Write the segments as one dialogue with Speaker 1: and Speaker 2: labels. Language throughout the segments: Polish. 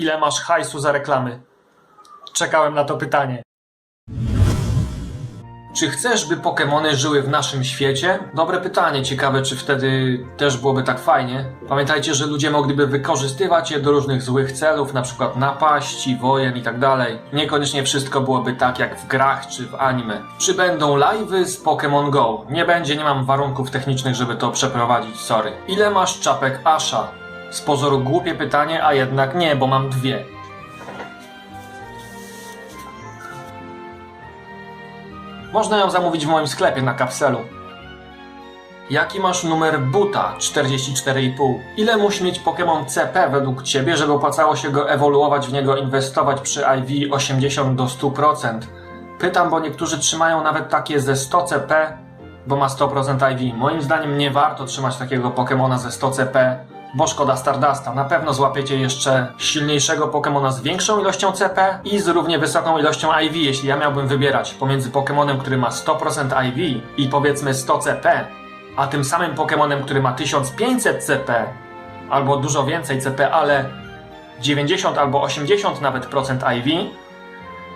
Speaker 1: Ile masz hajsu za reklamy? Czekałem na to pytanie. Czy chcesz, by Pokémony żyły w naszym świecie? Dobre pytanie, ciekawe czy wtedy też byłoby tak fajnie. Pamiętajcie, że ludzie mogliby wykorzystywać je do różnych złych celów, na przykład napaści, wojen i tak dalej. Niekoniecznie wszystko byłoby tak jak w grach czy w anime. Czy będą live'y z Pokémon Go? Nie będzie, nie mam warunków technicznych, żeby to przeprowadzić, sorry. Ile masz czapek Asha? Z pozoru głupie pytanie, a jednak nie, bo mam dwie. Można ją zamówić w moim sklepie na kapselu. Jaki masz numer buta 44,5? Ile musi mieć Pokémon CP według Ciebie, żeby opłacało się go ewoluować w niego, inwestować przy IV 80 do 100%? Pytam, bo niektórzy trzymają nawet takie ze 100 CP, bo ma 100% IV. Moim zdaniem nie warto trzymać takiego Pokémona ze 100 CP, bo szkoda Stardasta. Na pewno złapiecie jeszcze silniejszego Pokémona z większą ilością CP i z równie wysoką ilością IV, jeśli ja miałbym wybierać pomiędzy Pokémonem, który ma 100% IV i powiedzmy 100 CP, a tym samym Pokémonem, który ma 1500 CP, albo dużo więcej CP, ale 90 albo 80 nawet procent IV,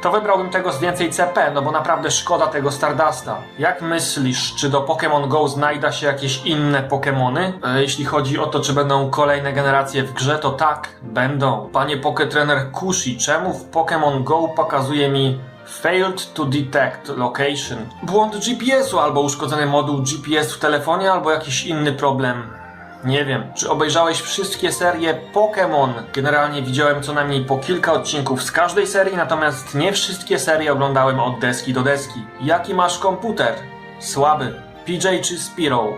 Speaker 1: to wybrałbym tego z więcej CP, no bo naprawdę szkoda tego Stardasta. Jak myślisz, czy do Pokémon Go znajda się jakieś inne Pokémony? E, jeśli chodzi o to, czy będą kolejne generacje w grze, to tak, będą. Panie Poketrener Kushi, czemu w Pokémon Go pokazuje mi Failed to detect location? Błąd GPS-u albo uszkodzony moduł GPS w telefonie, albo jakiś inny problem. Nie wiem, czy obejrzałeś wszystkie serie Pokémon? Generalnie widziałem co najmniej po kilka odcinków z każdej serii, natomiast nie wszystkie serie oglądałem od deski do deski. Jaki masz komputer? Słaby. PJ czy Spiro?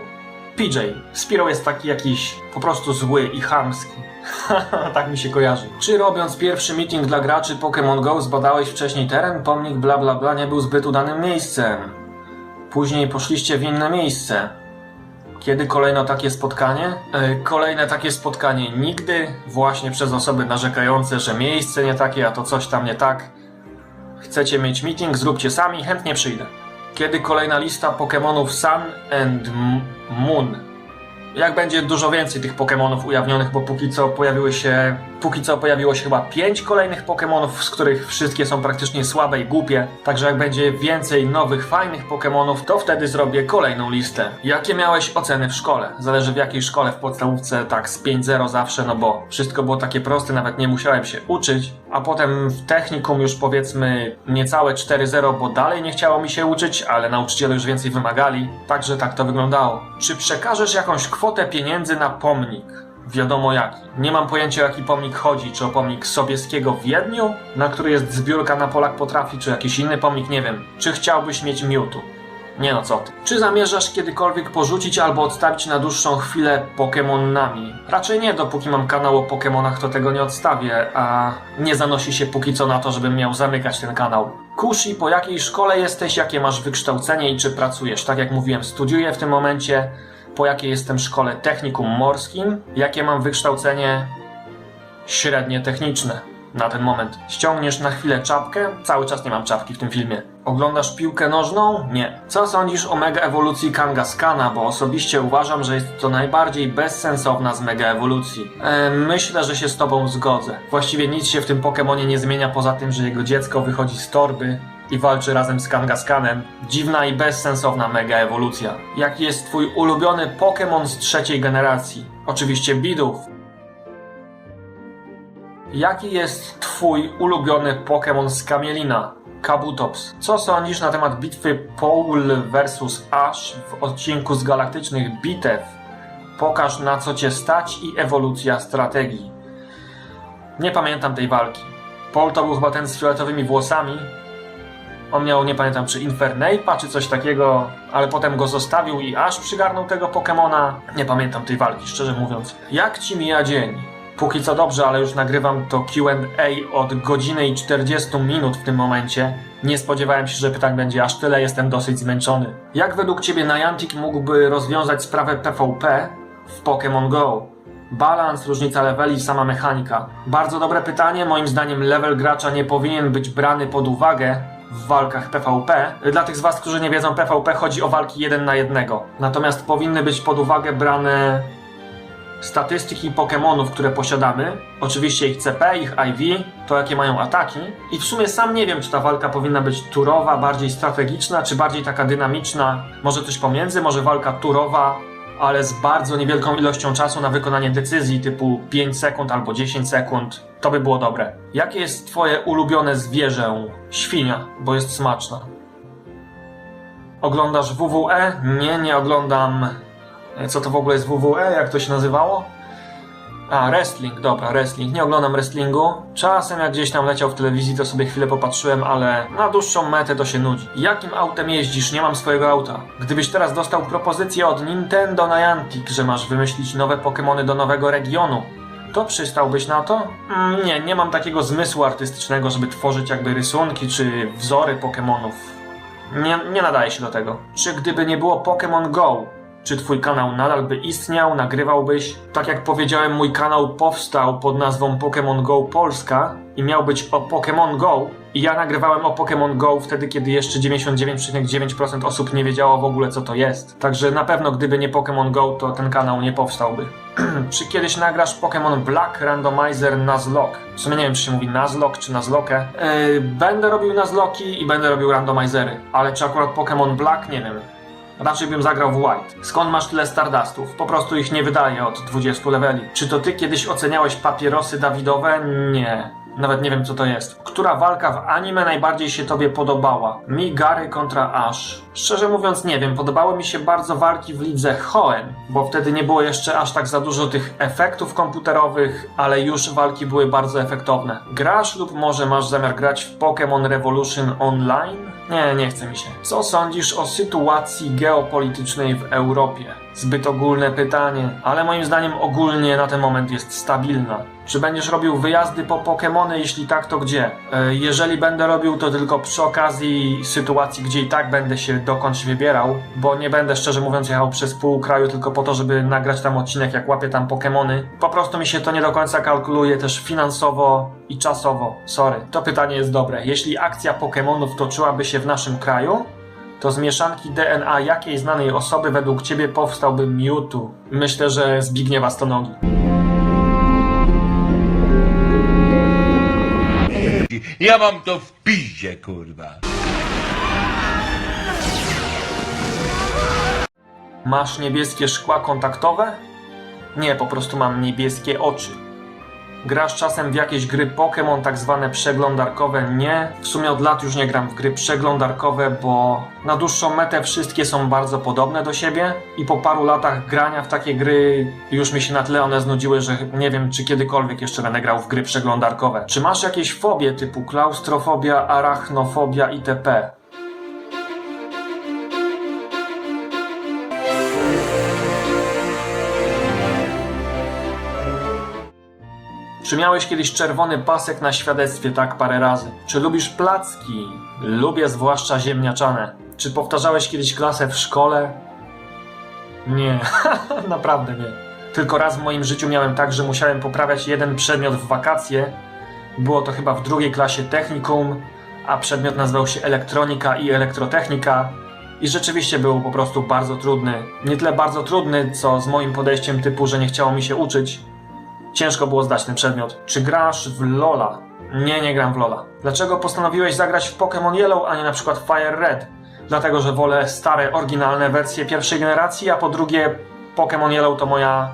Speaker 1: PJ. Spiro jest taki jakiś po prostu zły i chamski. tak mi się kojarzy. Czy robiąc pierwszy meeting dla graczy Pokémon Go zbadałeś wcześniej teren? Pomnik bla bla bla nie był zbyt udanym miejscem. Później poszliście w inne miejsce. Kiedy kolejno takie spotkanie? E, Kolejne takie spotkanie nigdy, właśnie przez osoby narzekające, że miejsce nie takie, a to coś tam nie tak. Chcecie mieć meeting? Zróbcie sami, chętnie przyjdę. Kiedy kolejna lista Pokémonów Sun and Moon? Jak będzie dużo więcej tych Pokémonów ujawnionych, bo póki co pojawiły się, póki co pojawiło się chyba pięć kolejnych Pokémonów, z których wszystkie są praktycznie słabe i głupie. Także jak będzie więcej nowych, fajnych Pokémonów, to wtedy zrobię kolejną listę. Jakie miałeś oceny w szkole? Zależy w jakiej szkole, w podstawówce tak z 5-0 zawsze, no bo wszystko było takie proste, nawet nie musiałem się uczyć. A potem w technikum już powiedzmy niecałe 4-0, bo dalej nie chciało mi się uczyć, ale nauczyciele już więcej wymagali. Także tak to wyglądało. Czy przekażesz jakąś kwotę pieniędzy na pomnik? Wiadomo jaki. Nie mam pojęcia o jaki pomnik chodzi, czy o pomnik Sobieskiego w Wiedniu, na który jest zbiórka na Polak Potrafi, czy jakiś inny pomnik, nie wiem. Czy chciałbyś mieć Mewtwo? Nie no co ty. Czy zamierzasz kiedykolwiek porzucić albo odstawić na dłuższą chwilę Pokémonami? Raczej nie, dopóki mam kanał o Pokémonach to tego nie odstawię, a nie zanosi się póki co na to, żebym miał zamykać ten kanał. Kushi, po jakiej szkole jesteś, jakie masz wykształcenie i czy pracujesz? Tak jak mówiłem, studiuję w tym momencie. Po jakiej jestem szkole technikum morskim? Jakie mam wykształcenie średnie techniczne na ten moment. Ściągniesz na chwilę czapkę? Cały czas nie mam czapki w tym filmie. Oglądasz piłkę nożną? Nie. Co sądzisz o mega ewolucji Kangaskana? Bo osobiście uważam, że jest to najbardziej bezsensowna z mega ewolucji. E, myślę, że się z tobą zgodzę. Właściwie nic się w tym Pokemonie nie zmienia poza tym, że jego dziecko wychodzi z torby i walczy razem z Kangaskanem. Dziwna i bezsensowna mega ewolucja. Jaki jest twój ulubiony Pokémon z trzeciej generacji? Oczywiście Bidów. Jaki jest twój ulubiony Pokémon z Kamielina? Kabutops. Co sądzisz na temat bitwy Paul vs Ash w odcinku z Galaktycznych Bitew? Pokaż na co cię stać i ewolucja strategii. Nie pamiętam tej walki. Paul to był chyba ten z fioletowymi włosami. On miał, nie pamiętam, czy Infernape'a, czy coś takiego, ale potem go zostawił i aż przygarnął tego Pokemona. Nie pamiętam tej walki, szczerze mówiąc. Jak ci mija dzień? Póki co dobrze, ale już nagrywam to QA od godziny i 40 minut w tym momencie. Nie spodziewałem się, że pytań będzie aż tyle, jestem dosyć zmęczony. Jak według Ciebie Niantic mógłby rozwiązać sprawę PvP w Pokémon Go? Balans, różnica leveli, sama mechanika. Bardzo dobre pytanie. Moim zdaniem level gracza nie powinien być brany pod uwagę w walkach PvP. Dla tych z Was, którzy nie wiedzą, PvP chodzi o walki jeden na jednego. Natomiast powinny być pod uwagę brane statystyki Pokémonów, które posiadamy, oczywiście ich CP, ich IV, to jakie mają ataki i w sumie sam nie wiem, czy ta walka powinna być turowa, bardziej strategiczna, czy bardziej taka dynamiczna, może coś pomiędzy, może walka turowa, ale z bardzo niewielką ilością czasu na wykonanie decyzji typu 5 sekund albo 10 sekund. To by było dobre. Jakie jest twoje ulubione zwierzę? Świnia, bo jest smaczna. Oglądasz WWE? Nie, nie oglądam. E, Co to w ogóle jest WWE? Jak to się nazywało? A, wrestling, dobra, wrestling. Nie oglądam wrestlingu. Czasem jak gdzieś tam leciał w telewizji, to sobie chwilę popatrzyłem, ale na dłuższą metę to się nudzi. Jakim autem jeździsz? Nie mam swojego auta. Gdybyś teraz dostał propozycję od Nintendo Niantic, że masz wymyślić nowe Pokémony do nowego regionu, to przystałbyś na to? Mm, nie, nie mam takiego zmysłu artystycznego, żeby tworzyć jakby rysunki czy wzory Pokémonów. Nie, nie nadaje się do tego. Czy gdyby nie było Pokémon Go, czy twój kanał nadal by istniał, nagrywałbyś? Tak jak powiedziałem, mój kanał powstał pod nazwą Pokémon Go Polska i miał być o Pokémon Go i ja nagrywałem o Pokémon Go wtedy, kiedy jeszcze 99,9% osób nie wiedziało w ogóle co to jest. Także na pewno gdyby nie Pokémon Go, to ten kanał nie powstałby. czy kiedyś nagrasz Pokémon Black Randomizer Nuzlocke? W sumie nie wiem, czy się mówi Nuzlocke czy Nuzlocke. Yy, będę robił Nuzlocki i będę robił randomizery, ale czy akurat Pokémon Black? Nie wiem. Raczej bym zagrał w White. Skąd masz tyle Stardustów? Po prostu ich nie wydaje od 20 leveli. Czy to ty kiedyś oceniałeś papierosy Dawidowe? Nie. Nawet nie wiem co to jest. Która walka w anime najbardziej się tobie podobała? Mi Gary kontra Ash. Szczerze mówiąc nie wiem, podobały mi się bardzo walki w lidze Hoenn, bo wtedy nie było jeszcze aż tak za dużo tych efektów komputerowych, ale już walki były bardzo efektowne. Grasz lub może masz zamiar grać w Pokémon Revolution Online? Nie, nie chce mi się. Co sądzisz o sytuacji geopolitycznej w Europie? Zbyt ogólne pytanie, ale moim zdaniem ogólnie na ten moment jest stabilna. Czy będziesz robił wyjazdy po Pokémony? Jeśli tak, to gdzie? E, jeżeli będę robił, to tylko przy okazji sytuacji, gdzie i tak będę się dokądś wybierał, bo nie będę szczerze mówiąc jechał przez pół kraju tylko po to, żeby nagrać tam odcinek, jak łapię tam Pokémony. Po prostu mi się to nie do końca kalkuluje też finansowo i czasowo. Sorry. To pytanie jest dobre. Jeśli akcja Pokémonów toczyłaby się w naszym kraju, to z mieszanki DNA jakiej znanej osoby według ciebie powstałby Mewtwo? Myślę, że Zbigniewa Stonogi.
Speaker 2: Ja mam to w piździe, kurwa.
Speaker 1: Masz niebieskie szkła kontaktowe? Nie, po prostu mam niebieskie oczy. Grasz czasem w jakieś gry Pokémon, tak zwane przeglądarkowe? Nie. W sumie od lat już nie gram w gry przeglądarkowe, bo na dłuższą metę wszystkie są bardzo podobne do siebie i po paru latach grania w takie gry już mi się na tyle one znudziły, że nie wiem, czy kiedykolwiek jeszcze będę grał w gry przeglądarkowe. Czy masz jakieś fobie typu klaustrofobia, arachnofobia itp.? Czy miałeś kiedyś czerwony pasek na świadectwie tak parę razy? Czy lubisz placki? Lubię zwłaszcza ziemniaczane. Czy powtarzałeś kiedyś klasę w szkole? Nie, naprawdę nie. Tylko raz w moim życiu miałem tak, że musiałem poprawiać jeden przedmiot w wakacje. Było to chyba w drugiej klasie technikum, a przedmiot nazywał się elektronika i elektrotechnika. I rzeczywiście był po prostu bardzo trudny. Nie tyle bardzo trudny, co z moim podejściem typu, że nie chciało mi się uczyć. Ciężko było zdać ten przedmiot. Czy grasz w Lola? Nie, nie gram w Lola. Dlaczego postanowiłeś zagrać w Pokémon Yellow, a nie na przykład Fire Red? Dlatego, że wolę stare, oryginalne wersje pierwszej generacji, a po drugie Pokémon Yellow to moja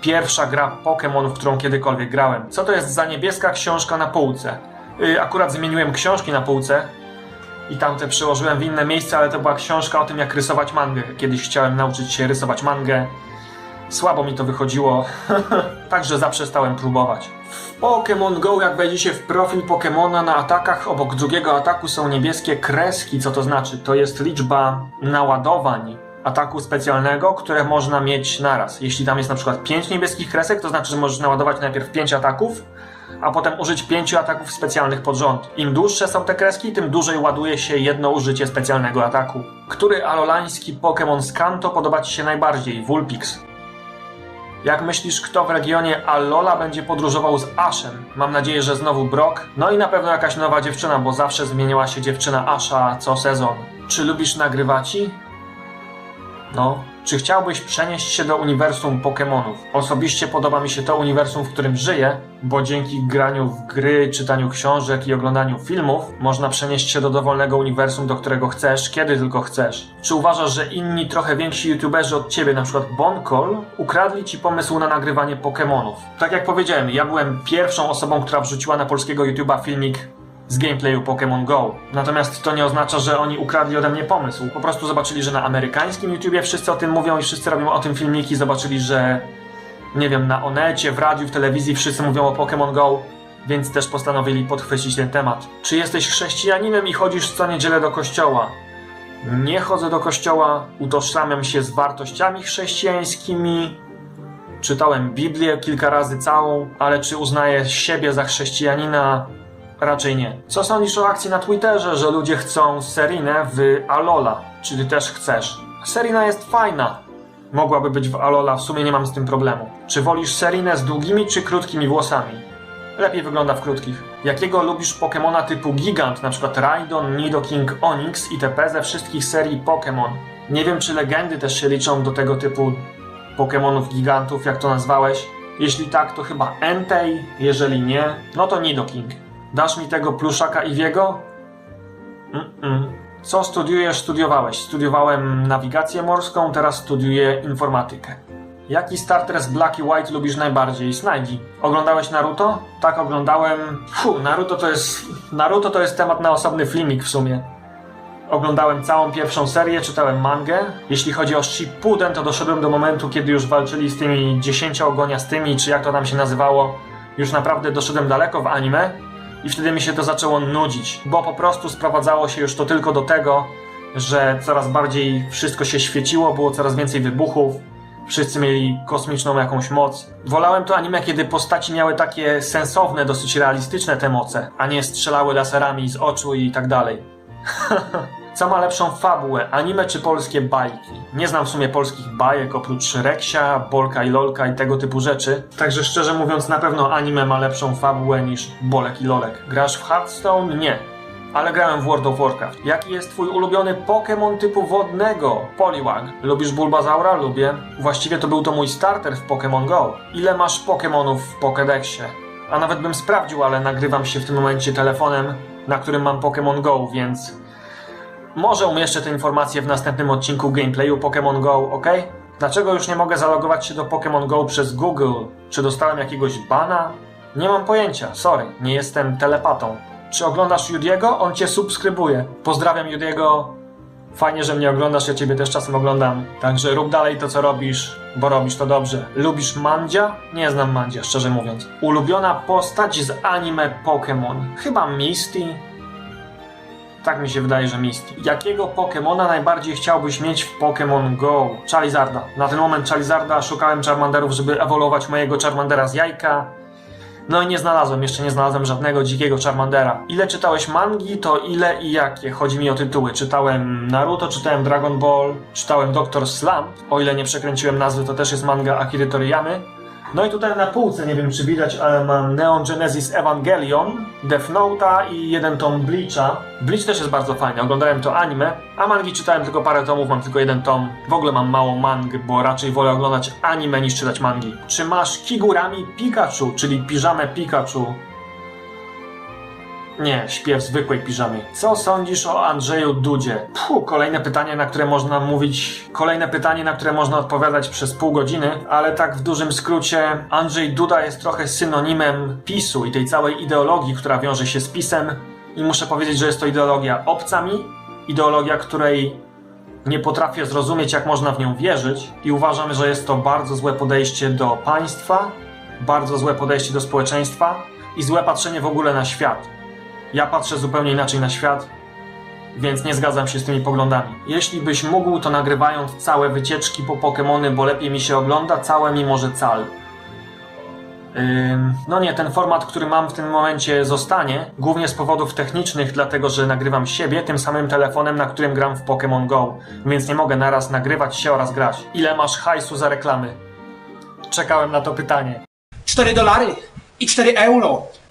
Speaker 1: pierwsza gra Pokémon, w którą kiedykolwiek grałem. Co to jest za niebieska książka na półce? Yy, akurat zmieniłem książki na półce i tamte przełożyłem w inne miejsce, ale to była książka o tym, jak rysować mangę. Kiedyś chciałem nauczyć się rysować mangę. Słabo mi to wychodziło, także zaprzestałem próbować. W Pokémon Go, jak wejdziecie w profil Pokémona na atakach, obok drugiego ataku są niebieskie kreski. Co to znaczy? To jest liczba naładowań ataku specjalnego, które można mieć naraz. Jeśli tam jest na przykład 5 niebieskich kresek, to znaczy, że możesz naładować najpierw 5 ataków, a potem użyć 5 ataków specjalnych pod rząd. Im dłuższe są te kreski, tym dłużej ładuje się jedno użycie specjalnego ataku. Który alolański Pokémon z Kanto podoba Ci się najbardziej? Vulpix. Jak myślisz, kto w regionie Alola będzie podróżował z Ashem? Mam nadzieję, że znowu Brock. No i na pewno jakaś nowa dziewczyna, bo zawsze zmieniała się dziewczyna Asha co sezon. Czy lubisz nagrywaci? No. Czy chciałbyś przenieść się do uniwersum Pokémonów? Osobiście podoba mi się to uniwersum, w którym żyję, bo dzięki graniu w gry, czytaniu książek i oglądaniu filmów można przenieść się do dowolnego uniwersum, do którego chcesz, kiedy tylko chcesz. Czy uważasz, że inni trochę więksi youtuberzy od ciebie, na przykład ukradli ci pomysł na nagrywanie Pokémonów? Tak jak powiedziałem, ja byłem pierwszą osobą, która wrzuciła na polskiego YouTube'a filmik z gameplayu Pokémon Go. Natomiast to nie oznacza, że oni ukradli ode mnie pomysł. Po prostu zobaczyli, że na amerykańskim YouTubie wszyscy o tym mówią i wszyscy robią o tym filmiki. Zobaczyli, że nie wiem, na Onecie, w radiu, w telewizji wszyscy mówią o Pokémon Go, więc też postanowili podchwycić ten temat. Czy jesteś chrześcijaninem i chodzisz co niedzielę do kościoła? Nie chodzę do kościoła, utożsamiam się z wartościami chrześcijańskimi. Czytałem Biblię kilka razy całą, ale czy uznaję siebie za chrześcijanina? Raczej nie. Co sądzisz o akcji na Twitterze, że ludzie chcą Serinę w Alola? Czy ty też chcesz? Serina jest fajna. Mogłaby być w Alola, w sumie nie mam z tym problemu. Czy wolisz Serinę z długimi czy krótkimi włosami? Lepiej wygląda w krótkich. Jakiego lubisz Pokemona typu Gigant, przykład Raidon, Nidoking, Onix itp. ze wszystkich serii Pokémon? Nie wiem, czy legendy też się liczą do tego typu Pokémonów gigantów, jak to nazwałeś. Jeśli tak, to chyba Entei, jeżeli nie, no to Nidoking. Dasz mi tego pluszaka Iwiego? Mm-mm. Co studiujesz, studiowałeś? Studiowałem nawigację morską, teraz studiuję informatykę. Jaki starter z Black i White lubisz najbardziej? Snajdi. Oglądałeś Naruto? Tak, oglądałem. Fu, Naruto to jest. Naruto to jest temat na osobny filmik w sumie. Oglądałem całą pierwszą serię, czytałem mangę. Jeśli chodzi o Shippuden, to doszedłem do momentu, kiedy już walczyli z tymi dziesięciooogoniastymi, czy jak to tam się nazywało. Już naprawdę doszedłem daleko w anime i wtedy mi się to zaczęło nudzić, bo po prostu sprowadzało się już to tylko do tego, że coraz bardziej wszystko się świeciło, było coraz więcej wybuchów, wszyscy mieli kosmiczną jakąś moc. Wolałem to anime, kiedy postaci miały takie sensowne, dosyć realistyczne te moce, a nie strzelały laserami z oczu i tak dalej. Co ma lepszą fabułę, anime czy polskie bajki? Nie znam w sumie polskich bajek oprócz Reksia, Bolka i Lolka i tego typu rzeczy. Także szczerze mówiąc, na pewno anime ma lepszą fabułę niż Bolek i Lolek. Grasz w Hearthstone? Nie. Ale grałem w World of Warcraft. Jaki jest twój ulubiony Pokémon typu wodnego? Poliwag. Lubisz Bulbazaura? Lubię. Właściwie to był to mój starter w Pokémon Go. Ile masz Pokémonów w Pokédexie? A nawet bym sprawdził, ale nagrywam się w tym momencie telefonem, na którym mam Pokémon Go, więc może umieszczę te informacje w następnym odcinku gameplayu Pokémon Go, ok? Dlaczego już nie mogę zalogować się do Pokémon Go przez Google? Czy dostałem jakiegoś bana? Nie mam pojęcia, sorry, nie jestem telepatą. Czy oglądasz Judiego? On cię subskrybuje. Pozdrawiam Judiego. Fajnie, że mnie oglądasz, ja ciebie też czasem oglądam. Także rób dalej to, co robisz, bo robisz to dobrze. Lubisz Mandzia? Nie znam Mandzia, szczerze mówiąc. Ulubiona postać z anime Pokémon? Chyba Misty? Tak mi się wydaje, że Misty. Jakiego Pokemona najbardziej chciałbyś mieć w Pokémon Go? Charizarda. Na ten moment Charizarda szukałem Charmanderów, żeby ewoluować mojego Charmandera z jajka. No i nie znalazłem, jeszcze nie znalazłem żadnego dzikiego Charmandera. Ile czytałeś mangi, to ile i jakie? Chodzi mi o tytuły. Czytałem Naruto, czytałem Dragon Ball, czytałem Doctor Slump. O ile nie przekręciłem nazwy, to też jest manga Akiry Toriyamy. No i tutaj na półce, nie wiem czy widać, ale mam Neon Genesis Evangelion, Death Note'a i jeden tom Bleacha. Bleach też jest bardzo fajny, oglądałem to anime, a mangi czytałem tylko parę tomów, mam tylko jeden tom. W ogóle mam mało mang, bo raczej wolę oglądać anime niż czytać mangi. Czy masz Kigurami Pikachu, czyli piżamę Pikachu? Nie, śpię w zwykłej piżamie. Co sądzisz o Andrzeju Dudzie? Puh, kolejne pytanie, na które można mówić. Kolejne pytanie, na które można odpowiadać przez pół godziny, ale tak w dużym skrócie, Andrzej Duda jest trochę synonimem PiSu i tej całej ideologii, która wiąże się z PiSem. I muszę powiedzieć, że jest to ideologia obca mi, ideologia, której nie potrafię zrozumieć, jak można w nią wierzyć, i uważam, że jest to bardzo złe podejście do państwa, bardzo złe podejście do społeczeństwa i złe patrzenie w ogóle na świat. Ja patrzę zupełnie inaczej na świat, więc nie zgadzam się z tymi poglądami. Jeśli byś mógł, to nagrywając całe wycieczki po Pokémony, bo lepiej mi się ogląda, całe mimo że cal. No nie, ten format, który mam w tym momencie zostanie, głównie z powodów technicznych, dlatego że nagrywam siebie tym samym telefonem, na którym gram w Pokémon Go, więc nie mogę naraz nagrywać się oraz grać. Ile masz hajsu za reklamy? Czekałem na to pytanie.
Speaker 3: 4 dolary i 4 euro.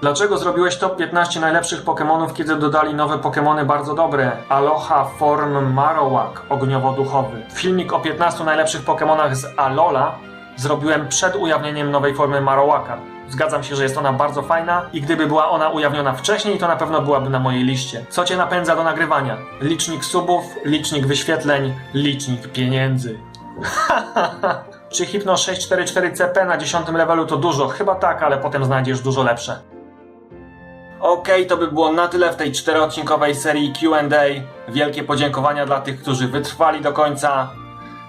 Speaker 1: Dlaczego zrobiłeś top 15 najlepszych Pokémonów, kiedy dodali nowe Pokémony bardzo dobre? Aloha Form Marowak, ogniowo-duchowy. Filmik o 15 najlepszych Pokémonach z Alola zrobiłem przed ujawnieniem nowej formy Marowaka. Zgadzam się, że jest ona bardzo fajna i gdyby była ona ujawniona wcześniej, to na pewno byłaby na mojej liście. Co cię napędza do nagrywania? Licznik subów, licznik wyświetleń, licznik pieniędzy. Czy Hypno 644CP na 10 levelu to dużo? Chyba tak, ale potem znajdziesz dużo lepsze. Okej, to by było na tyle w tej czteroodcinkowej serii Q&A. Wielkie podziękowania dla tych, którzy wytrwali do końca.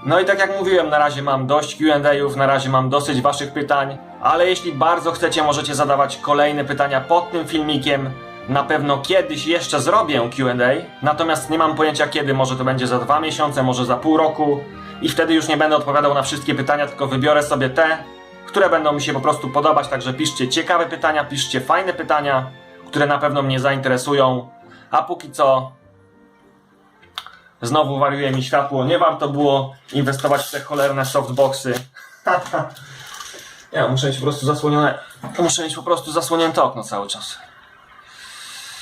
Speaker 1: No i tak jak mówiłem, na razie mam dość Q&A'ów, na razie mam dosyć waszych pytań, ale jeśli bardzo chcecie, możecie zadawać kolejne pytania pod tym filmikiem. Na pewno kiedyś jeszcze zrobię Q&A, natomiast nie mam pojęcia kiedy, może to będzie za dwa miesiące, może za pół roku i wtedy już nie będę odpowiadał na wszystkie pytania, tylko wybiorę sobie te, które będą mi się po prostu podobać, także piszcie ciekawe pytania, piszcie fajne pytania, które na pewno mnie zainteresują, a póki co Znowu wariuje mi światło. Nie warto było inwestować w te cholerne softboxy. ja muszę mieć po prostu zasłonione. Muszę mieć po prostu zasłonięte okno cały czas.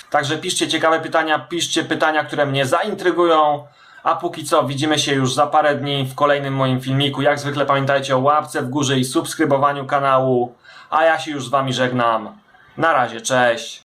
Speaker 1: Także piszcie ciekawe pytania, piszcie pytania, które mnie zaintrygują. A póki co widzimy się już za parę dni w kolejnym moim filmiku. Jak zwykle pamiętajcie o łapce w górze i subskrybowaniu kanału. A ja się już z wami żegnam. Na razie, cześć.